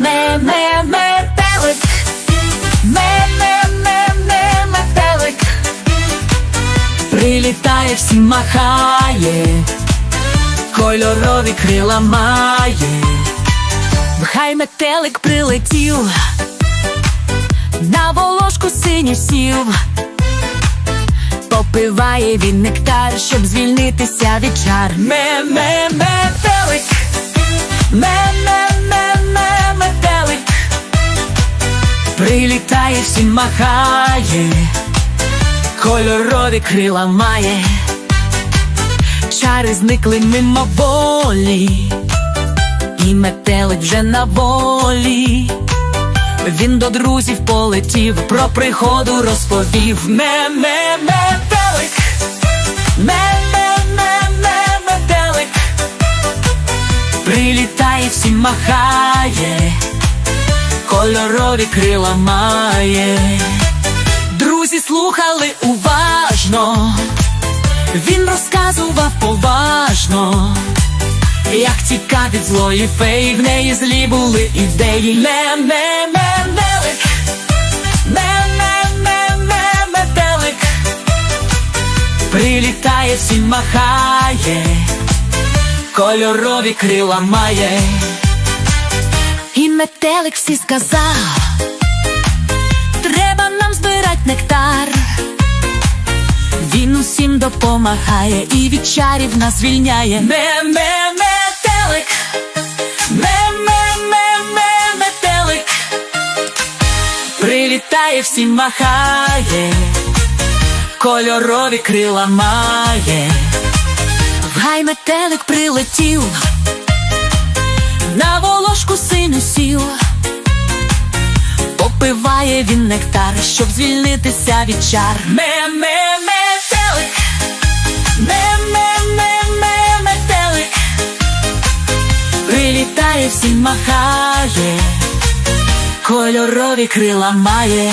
ме ме метелик ме ме ме ме метелик прилітає всі, махає, кольорові крила має, хай метелик прилетів, на волошку синю сів. Попиває він нектар, щоб звільнитися від чар. Ме-ме-ме прилітає, всім махає, кольорові крила має, чари зникли мимо волі. І метелик вже на волі. Він до друзів полетів, про пригоду розповів. Ме-ме метелик, ме-ме-ме-ме метелик, прилітає, всім махає, кольорові крила має. Друзі слухали уважно, він розказував поважно. Як тікати злої фей, в неї злі були ідеї. Не не не не не не метелик, прилітає, всім махає, кольорові крила має, метелик всі сказав, треба нам збирать нектар. Він усім допомагає і від чарів нас звільняє. Ме-ме метелик, ме-ме-ме-ме метелик, прилітає, всім махає, кольорові крила має. Гай метелик прилетів, Попиває він нектар, щоб звільнитися від чар. Ме-ме метелик, ме-ме-ме-ме метелик, прилітає, всім махає, кольорові крила має.